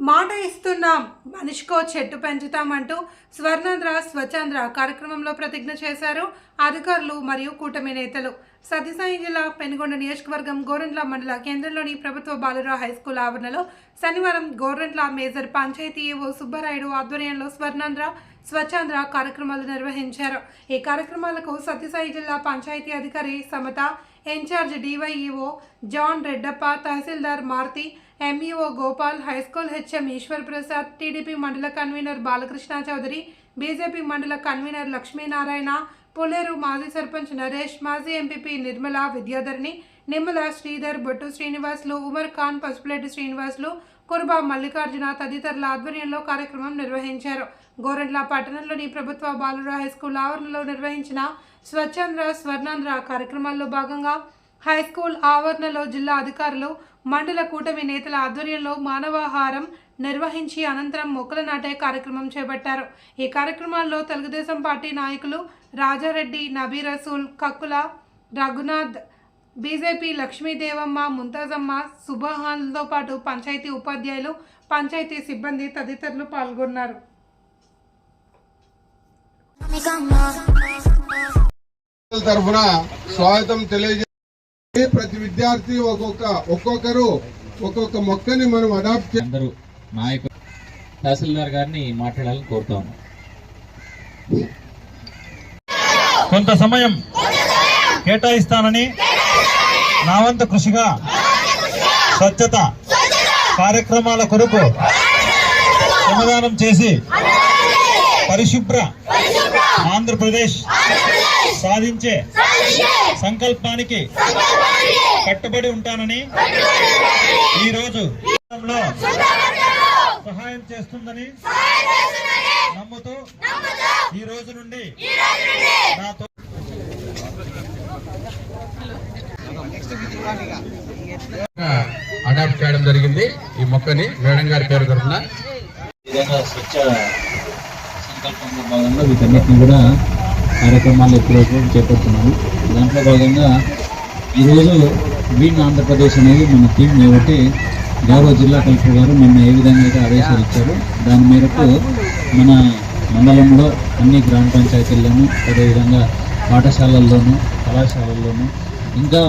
మాట ఇస్తున్నాం. మనిషికో చెట్టు పెంచుతామంటూ స్వర్ణాంధ్ర స్వచ్ఛాంధ్ర కార్యక్రమంలో ప్రతిజ్ఞ చేశారు అధికారులు మరియు కూటమి నేతలు. సత్యసాయి జిల్లా పెనుగొండ నియోజకవర్గం గోరంట్ల మండల కేంద్రంలోని ప్రభుత్వ బాలుర హై స్కూల్ ఆవరణలో శనివారం గోరంట్ల మేజర్ పంచాయతీ ఏవో సుబ్బరాయుడు ఆధ్వర్యంలో స్వర్ణాంధ్ర స్వచ్ఛాంధ్ర కార్యక్రమాలు నిర్వహించారు. ఈ కార్యక్రమాలకు సత్యసాయి జిల్లా పంచాయతీ అధికారి Samata in-charge DYEO John Reddappa tahsildar Maruthi MEO Gopal high school HM Eshwar Prasad TDP mandal convener Balakrishna Chowdary BJP mandal convener Lakshminarayana Puleru మాజీ సర్పంచ్ నరేష్ మాజీ ఎంపీపీ నిర్మల విద్యాధరిణి నిమ్మల శ్రీధర్ బొట్టు శ్రీనివాసులు ఉమర్ ఖాన్ పసుపులెడ్డి శ్రీనివాసులు కుర్బా మల్లికార్జున తదితరుల ఆధ్వర్యంలో కార్యక్రమం నిర్వహించారు గోరెంట్ల పట్టణంలోని ప్రభుత్వ బాలుర హై స్కూల్ ఆవరణలో నిర్వహించిన స్వచ్ఛంద్ర స్వర్ణాంధ్ర కార్యక్రమాల్లో భాగంగా హై స్కూల్ ఆవరణలో జిల్లా అధికారులు మండల కూటమి నేతల ఆధ్వర్యంలో మానవాహారం నిర్వహించి అనంతరం మొక్కలు నాటే కార్యక్రమం చేపట్టారు. ఈ కార్యక్రమాల్లో తెలుగుదేశం పార్టీ నాయకులు రాజారెడ్డి నబీ రసూల్ కక్కుల రఘునాథ్ బీజేపీ లక్ష్మీదేవమ్మ ముంతాజమ్మ సుబహాన్లతో పాటు పంచాయతీ ఉపాధ్యాయులు పంచాయతీ సిబ్బంది తదితరులు పాల్గొన్నారు. తరఫున స్వాగతం తెలియజే ప్రతి విద్యార్థి ఒక్కొక్క ఒక్కొక్కరు ఒక్కొక్క మొక్కని మనం అడాప్ట్ అందరూ నాయకులు తహసీల్దార్ గారిని మాట్లాడాలని కోరుతాము కొంత సమయం కేటాయిస్తానని నా వంతు కృషిగా స్వచ్ఛత కార్యక్రమాల కొరకు శ్రమదానం చేసి పరిశుభ్ర ఆంధ్రప్రదేశ్ సాధించే సంకల్పానికి కట్టుబడి ఉంటానని ఈరోజు లో సహాయం చేస్తుందని నమ్ముతూ ఈ రోజు నుండి నాతో అడాప్ట్ చేయడం జరిగింది. ఈ మొక్కని మేడం గారి పేరు తరఫున విధంగా స్వచ్ఛ సంకల్పంలో భాగంగా వీటన్నిటిని కూడా కార్యక్రమాలు ఎప్పుడైతే చేపడుతున్నాము దాంట్లో భాగంగా ఈరోజు గ్రీన్ ఆంధ్రప్రదేశ్ అనేది మన థీమ్ కాబట్టి గౌరవ జిల్లా కలెక్టర్ గారు నిన్న ఏ విధంగా అయితే ఆదేశాలు ఇచ్చారో దాని మేరకు మన మండలంలో అన్ని గ్రామ పంచాయతీల్లోనూ అదేవిధంగా పాఠశాలల్లోనూ కళాశాలల్లోనూ ఇంకా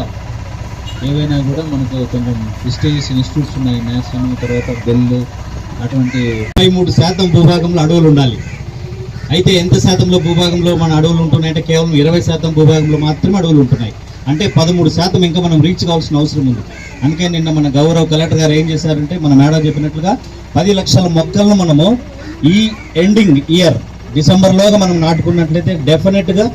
ఏవైనా కూడా మనకు కొంచెం ప్రిస్టేజియస్ ఇన్స్టిట్యూట్స్ ఉన్నాయి నేషనల్ తర్వాత బెల్ అటువంటి ముప్పై మూడు శాతం భూభాగంలో అడవులు ఉండాలి. అయితే ఎంత శాతంలో భూభాగంలో మన అడవులు ఉంటున్నాయంటే కేవలం ఇరవై శాతం భూభాగంలో మాత్రమే అడవులు ఉంటున్నాయి. అంటే పదమూడు శాతం ఇంకా మనం రీచ్ కావాల్సిన అవసరం ఉంది. అందుకే నిన్న మన గౌరవ కలెక్టర్ గారు ఏం చేశారంటే మన మేడం చెప్పినట్లుగా పది లక్షల మొక్కలను మనము ఈ ఎండింగ్ ఇయర్ డిసెంబర్లోగా మనం నాటుకున్నట్లయితే డెఫినెట్గా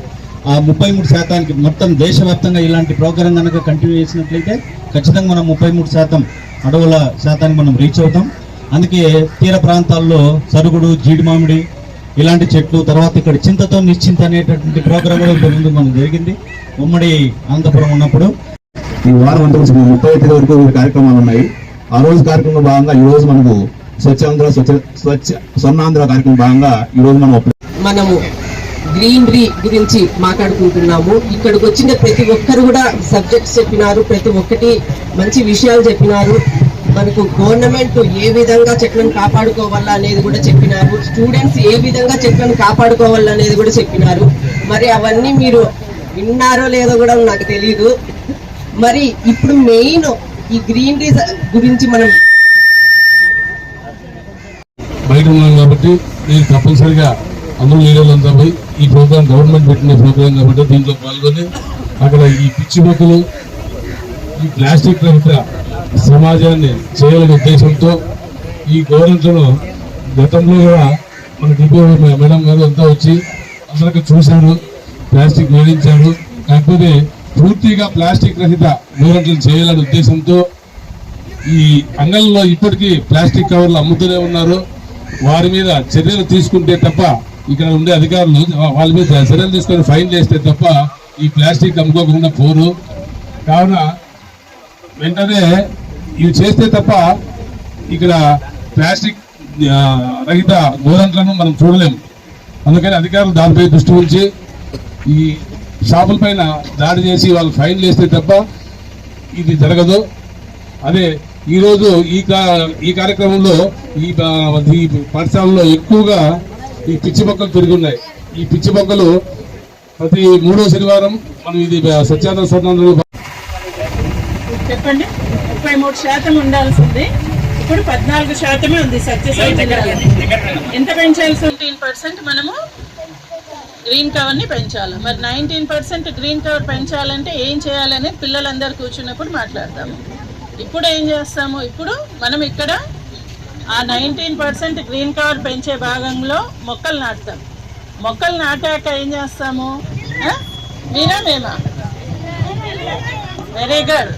ఆ ముప్పై మూడు శాతానికి మొత్తం దేశవ్యాప్తంగా ఇలాంటి ప్రోగ్రాం కనుక కంటిన్యూ చేసినట్లయితే ఖచ్చితంగా మనం ముప్పై మూడు శాతం అడవుల శాతానికి మనం రీచ్ అవుతాం. అందుకే తీర ప్రాంతాల్లో సరుగుడు జీడి మామిడి ఇలాంటి చెట్లు తర్వాత ఇక్కడ చింతతో నిశ్చింత అనేటటువంటి ప్రోగ్రాం కూడా ఇంతకు ముందు మనకు జరిగింది. ఉమ్మడి అనంతపురం ఉన్నప్పుడు ఈ వారం అంతా ముప్పై తేదీ వరకు కార్యక్రమాలు ఉన్నాయి. ఆ రోజు కార్యక్రమంలో భాగంగా ఈ రోజు మనకు స్వచ్ఛాంధ్ర స్వచ్ఛ స్వచ్ఛ స్వర్ణాంధ్ర కార్యక్రమం భాగంగా ఈ రోజు మనం మనము గ్రీనరీ గురించి మాట్లాడుకుంటున్నాము. ఇక్కడికి వచ్చిన ప్రతి ఒక్కరు కూడా సబ్జెక్ట్స్ చెప్పినారు ప్రతి ఒక్కటి మంచి విషయాలు చెప్పినారు. మనకు గవర్నమెంట్ ఏ విధంగా చెట్లను కాపాడుకోవాలా అనేది కూడా చెప్పినారు. స్టూడెంట్స్ ఏ విధంగా చెట్లను కాపాడుకోవాలా అనేది కూడా చెప్పినారు. మరి అవన్నీ మీరు విన్నారో లేదో కూడా నాకు తెలియదు మరి ఇప్పుడు మెయిన్ ఈ గ్రీనరీ గురించి మనం బయట ఉన్నాం కాబట్టి నేను తప్పనిసరిగా అందరూ లీడర్లంతా పోయి ఈ ప్రోగ్రామ్ గవర్నమెంట్ పెట్టిన ప్రోగ్రామ్ కాబట్టి దీంట్లో పాల్గొని అక్కడ ఈ పిచ్చి మొక్కలు ఈ ప్లాస్టిక్ రహిత సమాజాన్ని చేయాలనే ఉద్దేశంతో ఈ గవర్నమెంట్ను గతంలో కూడా మన డిపో మేడం గారు అంతా వచ్చి అందరికి చూశారు ప్లాస్టిక్ వేధించారు కాకపోతే పూర్తిగా ప్లాస్టిక్ రహిత గవర్నమెంట్లను చేయాలనే ఉద్దేశంతో ఈ అంగంలో ఇప్పటికీ ప్లాస్టిక్ కవర్లు అమ్ముతూనే ఉన్నారు. వారి మీద చర్యలు తీసుకుంటే తప్ప ఇక్కడ ఉండే అధికారులు వాళ్ళ మీద చర్యలు తీసుకొని ఫైన్ చేస్తే తప్ప ఈ ప్లాస్టిక్ అమ్ముకోకుండా పోరు. కావున వెంటనే ఇవి చేస్తే తప్ప ఇక్కడ ప్లాస్టిక్ రహిత గోరంట్లను మనం చూడలేము. అందుకని అధికారులు దానిపై దృష్టి ఉంచి ఈ షాపుల పైన దాడి చేసి వాళ్ళు ఫైన్ చేస్తే తప్ప ఇది జరగదు. అదే ఈరోజు ఈ కా- ఈ కార్యక్రమంలో ఈ బా- ఈ పాఠశాలలో ఎక్కువగా ఈ పిచ్చి మొక్కలు పెరుగున్నాయి ఈ పిచ్చి మొక్కలు ప్రతి మూడో శనివారం మనం ఇది సత్యానంద స్వర్ణాంధ్ర చెప్పండి. ముప్పై మూడు శాతం ఉండాల్సింది. ఇప్పుడు పద్నాలుగు శాతమే ఉంది సత్యసాయి జిల్లాలో. ఎంత పెంచాల్సి పర్సెంట్ మనము గ్రీన్ కవర్ని పెంచాలి. మరి నైన్టీన్ పర్సెంట్ గ్రీన్ కవర్ పెంచాలంటే ఏం చేయాలని పిల్లలందరూ కూర్చున్నప్పుడు మాట్లాడతాము ఇప్పుడు ఏం చేస్తాము? ఇప్పుడు మనం ఇక్కడ ఆ నైన్టీన్ పర్సెంట్ గ్రీన్ కవర్ పెంచే భాగంలో మొక్కలు నాటుతాం. మొక్కలు నాటాక ఏం చేస్తాము? మీరా మేమా? Very good